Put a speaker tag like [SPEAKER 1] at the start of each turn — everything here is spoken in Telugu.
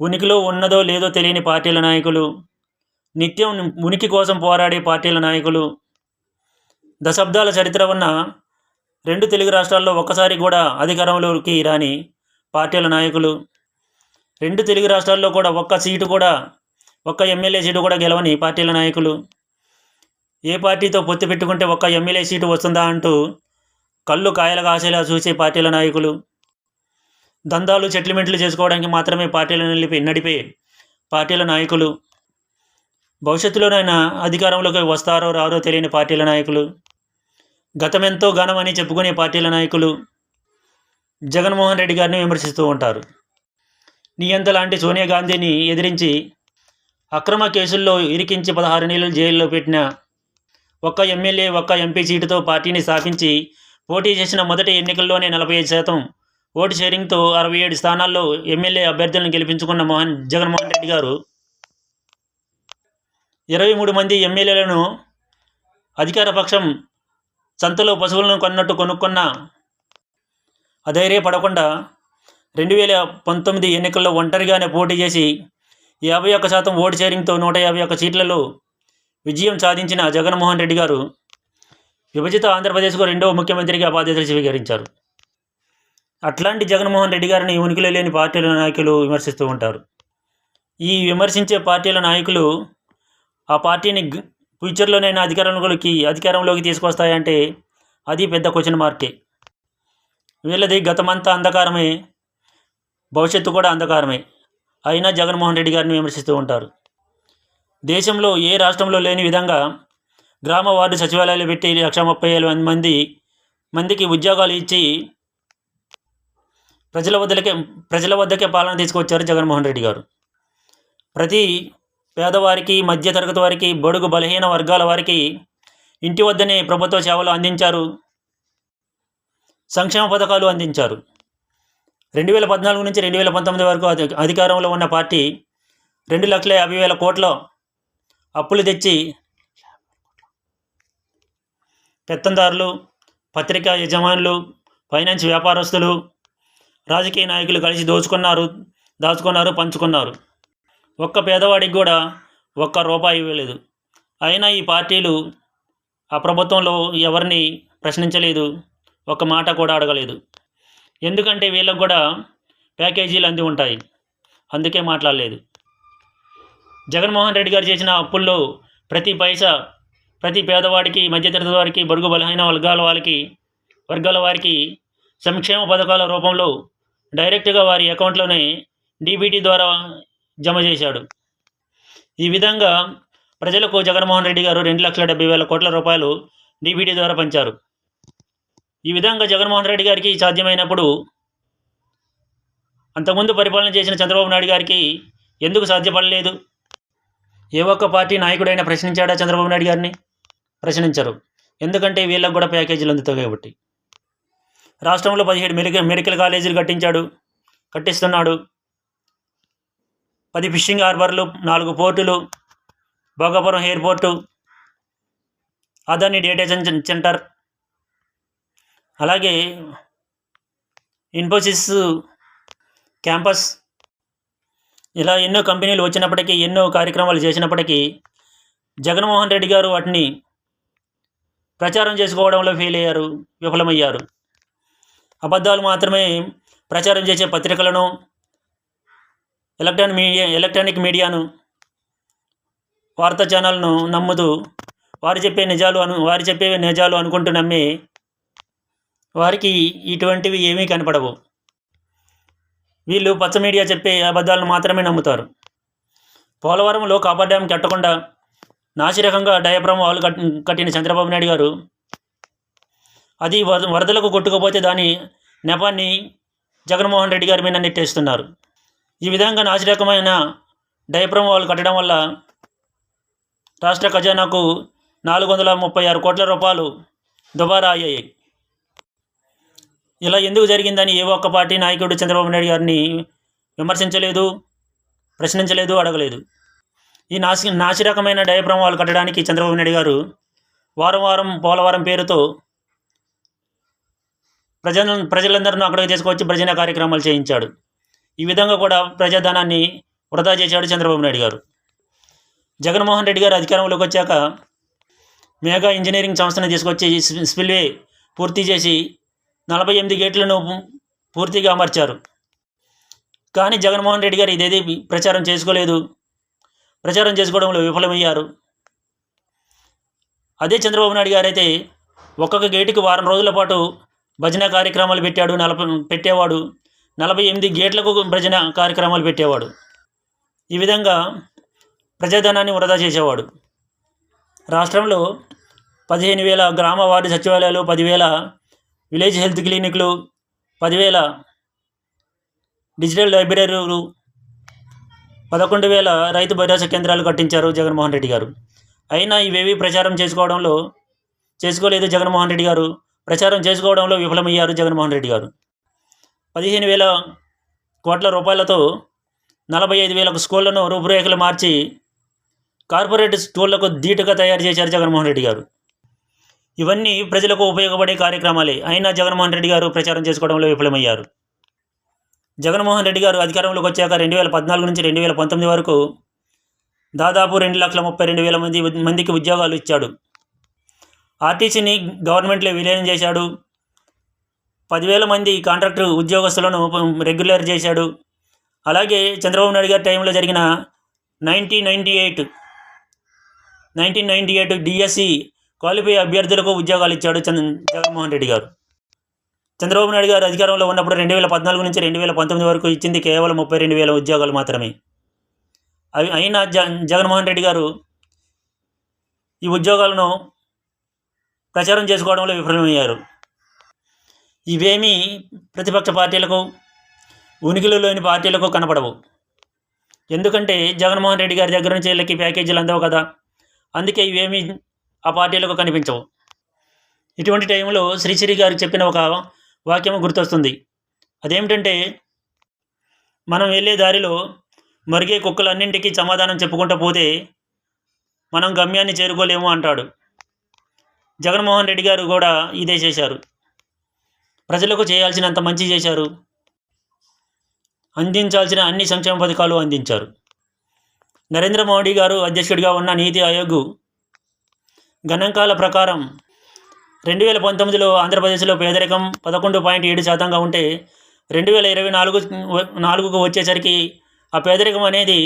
[SPEAKER 1] ఉనికిలో ఉన్నదో లేదో తెలియని పార్టీల నాయకులు నిత్యం ఉనికి కోసం పోరాడే పార్టీల నాయకులు. దశాబ్దాల చరిత్ర ఉన్న రెండు తెలుగు రాష్ట్రాల్లో ఒక్కసారి కూడా అధికారంలోకి రాని పార్టీల నాయకులు. రెండు తెలుగు రాష్ట్రాల్లో కూడా ఒక్క సీటు కూడా ఒక్క ఎమ్మెల్యే సీటు కూడా గెలవని పార్టీల నాయకులు. ఏ పార్టీతో పొత్తు పెట్టుకుంటే ఒక్క ఎమ్మెల్యే సీటు వస్తుందా అంటూ కళ్ళు కాయలుగా కాసేలా చూసే పార్టీల నాయకులు. దందాలు సెటిల్మెంట్లు చేసుకోవడానికి మాత్రమే పార్టీలను నిలిపి నడిపే పార్టీల నాయకులు. భవిష్యత్తులోనైనా అధికారంలోకి వస్తారో రారో తెలియని పార్టీల నాయకులు. గతమెంతో ఘనమని చెప్పుకునే పార్టీల నాయకులు జగన్మోహన్ రెడ్డి గారిని విమర్శిస్తూ ఉంటారు. నియంత లాంటి సోనియా గాంధీని ఎదిరించి అక్రమ కేసుల్లో ఇరికించి పదహారు నెలలు జైల్లో పెట్టిన ఒక్క ఎమ్మెల్యే ఒక్క ఎంపీ సీటుతో పార్టీని స్థాపించి పోటీ చేసిన మొదటి ఎన్నికల్లోనే నలభై ఐదు శాతం ఓటు షేరింగ్తో అరవై ఏడు స్థానాల్లో ఎమ్మెల్యే అభ్యర్థులను గెలిపించుకున్న మోహన్ జగన్మోహన్ రెడ్డి గారు. ఇరవై మూడు మంది ఎమ్మెల్యేలను అధికార పక్షం సంతలో పశువులను కొన్నట్టు కొనుక్కున్న అధైర్యపడకుండా రెండు వేల పంతొమ్మిది ఎన్నికల్లో ఒంటరిగానే పోటీ చేసి యాభై ఒక్క శాతం ఓటు షేరింగ్తో నూట యాభై ఒక్క సీట్లలో విజయం సాధించిన జగన్మోహన్ రెడ్డి గారు విభజిత ఆంధ్రప్రదేశ్కు రెండవ ముఖ్యమంత్రిగా బాధ్యతలు స్వీకరించారు. అట్లాంటి జగన్మోహన్ రెడ్డి గారిని ఉనికిలో లేని పార్టీల నాయకులు విమర్శిస్తూ ఉంటారు. ఈ విమర్శించే పార్టీల నాయకులు ఆ పార్టీని ఫ్యూచర్లోనైనా అధికారంలోకి అధికారంలోకి తీసుకొస్తాయంటే అది పెద్ద క్వశ్చన్ మార్కే వీళ్ళది గతమంతా అంధకారమే భవిష్యత్తు కూడా అంధకారమే అయినా జగన్మోహన్ రెడ్డి గారిని విమర్శిస్తూ ఉంటారు. దేశంలో ఏ రాష్ట్రంలో లేని విధంగా గ్రామ వార్డు సచివాలయాలు పెట్టి లక్ష ముప్పై వేల మంది మందికి ఉద్యోగాలు ఇచ్చి ప్రజల వద్దకే ప్రజల వద్దకే పాలన తీసుకొచ్చారు జగన్మోహన్ రెడ్డి గారు. ప్రతి పేదవారికి మధ్యతరగతి వారికి బడుగు బలహీన వర్గాల వారికి ఇంటి వద్దనే ప్రభుత్వ సేవలు అందించారు. సంక్షేమ పథకాలు అందించారు. రెండు వేల పద్నాలుగు నుంచి రెండు వేల పంతొమ్మిది వరకు అధికారంలో ఉన్న పార్టీ రెండు లక్షల యాభై వేల కోట్ల అప్పులు తెచ్చి పెత్తందారులు పత్రికా యజమానులు ఫైనాన్స్ వ్యాపారస్తులు రాజకీయ నాయకులు కలిసి దోచుకున్నారు దాచుకున్నారు పంచుకున్నారు. ఒక్క పేదవాడికి కూడా ఒక్క రూపాయి ఇవ్వలేదు. అయినా ఈ పార్టీలు ఆ ప్రభుత్వంలో ఎవరిని ప్రశ్నించలేదు ఒక్క మాట కూడా అడగలేదు. ఎందుకంటే వీళ్ళకు కూడా ప్యాకేజీలు అంది ఉంటాయి. అందుకే మాట్లాడలేదు. జగన్మోహన్ రెడ్డి గారు చేసిన అప్పుల్లో ప్రతి పైసా ప్రతి పేదవాడికి మధ్యతరగతి వారికి బడుగు బలహీన వర్గాల వారికి వర్గాల వారికి సంక్షేమ పథకాల రూపంలో డైరెక్ట్గా వారి అకౌంట్లోనే డీబీటీ ద్వారా జమ చేశాడు. ఈ విధంగా ప్రజలకు జగన్మోహన్ రెడ్డి గారు రెండు లక్షల డెబ్బై వేల కోట్ల రూపాయలు డీబీటీ ద్వారా పంచారు. ఈ విధంగా జగన్మోహన్ రెడ్డి గారికి సాధ్యమైనప్పుడు అంతకుముందు పరిపాలన చేసిన చంద్రబాబు నాయుడు గారికి ఎందుకు సాధ్యపడలేదు? ఏ ఒక్క పార్టీ నాయకుడైనా ప్రశ్నించాడా చంద్రబాబు నాయుడు గారిని? ప్రశ్నించరు. ఎందుకంటే వీళ్ళకు కూడా ప్యాకేజీలు అందుతాయి కాబట్టి. రాష్ట్రంలో పదిహేడు మెడికల్ మెడికల్ కాలేజీలు కట్టించాడు కట్టిస్తున్నాడు. పది ఫిషింగ్ హార్బర్లు నాలుగు పోర్టులు Bhogapuram airport Adani data centre. అలాగే ఇన్ఫోసిస్ క్యాంపస్. ఇలా ఎన్నో కంపెనీలు వచ్చినప్పటికీ ఎన్నో కార్యక్రమాలు చేసినప్పటికీ జగన్మోహన్ రెడ్డి గారు వాటిని ప్రచారం చేసుకోవడంలో ఫెయిల్ అయ్యారు విఫలమయ్యారు. అబద్ధాలు మాత్రమే ప్రచారం చేసే పత్రికలను ఎలక్ట్రానిక్ మీడియా ఎలక్ట్రానిక్ మీడియాను వార్తా ఛానల్ను నమ్ముతూ వారు చెప్పే నిజాలు అను వారు చెప్పే నిజాలు అనుకుంటూ నమ్మి వారికి ఇటువంటివి ఏమీ కనపడవు. వీళ్ళు పచ్చ మీడియా చెప్పే అబద్ధాలను మాత్రమే నమ్ముతారు. పోలవరంలో కాపర్ డ్యామ్ కట్టకుండా నాసిరకంగా డయాఫ్రామ్ వాళ్ళు కట్టిన చంద్రబాబు నాయుడు గారు అది వరద వరదలకు కొట్టుకుపోతే దాని నెపాన్ని జగన్మోహన్ రెడ్డి గారి మీద నెట్టేస్తున్నారు. ఈ విధంగా నాసిరకమైన డైప్రమ్ వాళ్ళు కట్టడం వల్ల రాష్ట్ర ఖజానాకు నాలుగు వందల ముప్పై ఆరు కోట్ల రూపాయలు దుబారా అయ్యాయి. ఇలా ఎందుకు జరిగిందని ఏ ఒక్క పార్టీ నాయకుడు చంద్రబాబు నాయుడు గారిని విమర్శించలేదు ప్రశ్నించలేదు అడగలేదు. ఈ నాసి నాసిరకమైన డయాఫ్రామ్ వాళ్ళు కట్టడానికి చంద్రబాబు నాయుడు గారు వారం వారం పోలవరం పేరుతో ప్రజలను ప్రజలందరినూ అక్కడికి తీసుకొచ్చి భజన కార్యక్రమాలు చేయించాడు. ఈ విధంగా కూడా ప్రజాధనాన్ని వృధా చేశాడు చంద్రబాబు నాయుడు గారు. జగన్మోహన్ రెడ్డి గారు అధికారంలోకి వచ్చాక మేఘా ఇంజనీరింగ్ సంస్థను తీసుకొచ్చి స్పిల్వే పూర్తి చేసి నలభై ఎనిమిది గేట్లను పూర్తిగా అమర్చారు. కానీ జగన్మోహన్ రెడ్డి గారు ఇదేది ప్రచారం చేసుకోలేదు. ప్రచారం చేసుకోవడంలో విఫలమయ్యారు. అదే చంద్రబాబు నాయుడు గారైతే ఒక్కొక్క గేటుకి వారం రోజుల పాటు భజన కార్యక్రమాలు పెట్టాడు నలభై పెట్టేవాడు. నలభై ఎనిమిది గేట్లకు భజన కార్యక్రమాలు పెట్టేవాడు. ఈ విధంగా ప్రజాధనాన్ని వృధా చేసేవాడు. రాష్ట్రంలో పదిహేను వేల గ్రామ వార్డు సచివాలయాలు పదివేల విలేజ్ హెల్త్ క్లినిక్లు పదివేల డిజిటల్ లైబ్రరీలు పదకొండు వేల రైతు భరోసా కేంద్రాలు కట్టించారు జగన్మోహన్ రెడ్డి గారు. అయినా ఇవేవి ప్రచారం చేసుకోవడంలో చేసుకోలేదు జగన్మోహన్ రెడ్డి గారు. ప్రచారం చేసుకోవడంలో విఫలమయ్యారు జగన్మోహన్ రెడ్డి గారు. పదిహేను వేల కోట్ల రూపాయలతో నలభై ఐదు వేల స్కూళ్ళను రూపురేఖలు మార్చి కార్పొరేట్ స్కూళ్ళకు ధీటుగా తయారు చేశారు జగన్మోహన్ రెడ్డి గారు. ఇవన్నీ ప్రజలకు ఉపయోగపడే కార్యక్రమాలే. అయినా జగన్మోహన్ రెడ్డి గారు ప్రచారం చేసుకోవడంలో విఫలమయ్యారు. జగన్మోహన్ రెడ్డి గారు అధికారంలోకి వచ్చాక రెండు వేల పద్నాలుగు నుంచి రెండు వేల పంతొమ్మిది వరకు దాదాపు రెండు లక్షల ముప్పై రెండు వేల మంది మందికి ఉద్యోగాలు ఇచ్చాడు. ఆర్టీసీని గవర్నమెంట్లో విలీనం చేశాడు. పదివేల మంది కాంట్రాక్టర్ ఉద్యోగస్తులను రెగ్యులర్ చేశాడు. అలాగే చంద్రబాబు నాయుడు గారి టైంలో జరిగిన nineteen ninety eight nineteen ninety eight DSC qualify అభ్యర్థులకు ఉద్యోగాలు ఇచ్చాడు చంద్ర జగన్మోహన్ రెడ్డి గారు. చంద్రబాబు నాయుడు గారు అధికారంలో ఉన్నప్పుడు రెండు వేల పద్నాలుగు నుంచి రెండు వేల పంతొమ్మిది వరకు ఇచ్చింది కేవలం ముప్పై రెండు వేల ఉద్యోగాలు మాత్రమే. అవి అయినా జ జగన్మోహన్ రెడ్డి గారు ఈ ఉద్యోగాలను ప్రచారం చేసుకోవడంలో విఫలమయ్యారు. ఇవేమీ ప్రతిపక్ష పార్టీలకు ఉనికిలో లేని పార్టీలకు కనపడవు. ఎందుకంటే జగన్మోహన్ రెడ్డి గారి దగ్గర నుంచి వీళ్ళకి ప్యాకేజీలు అందవు కదా. అందుకే ఇవేమీ ఆ పార్టీలకు కనిపించవు. ఇటువంటి టైంలో శ్రీశ్రీ గారు చెప్పిన ఒక వాక్యం గుర్తొస్తుంది. అదేమిటంటే మనం వెళ్ళే దారిలో మరిగే కుక్కలన్నింటికీ సమాధానం చెప్పుకుంటూ పోతే మనం గమ్యాన్ని చేరుకోలేము అంటాడు. జగన్మోహన్ రెడ్డి గారు కూడా ఇదే చేశారు. ప్రజలకు చేయాల్సినంత మంచి చేశారు. అందించాల్సిన అన్ని సంక్షేమ పథకాలు అందించారు. నరేంద్ర మోడీ గారు అధ్యక్షుడిగా ఉన్న నీతి ఆయోగ్ గణాంకాల ప్రకారం రెండు వేల పంతొమ్మిదిలో ఆంధ్రప్రదేశ్లో పేదరికం పదకొండు పాయింట్ ఏడు శాతంగా ఉంటే రెండు వేల ఇరవై నాలుగు నాలుగుకు వచ్చేసరికి ఆ పేదరికం అనేది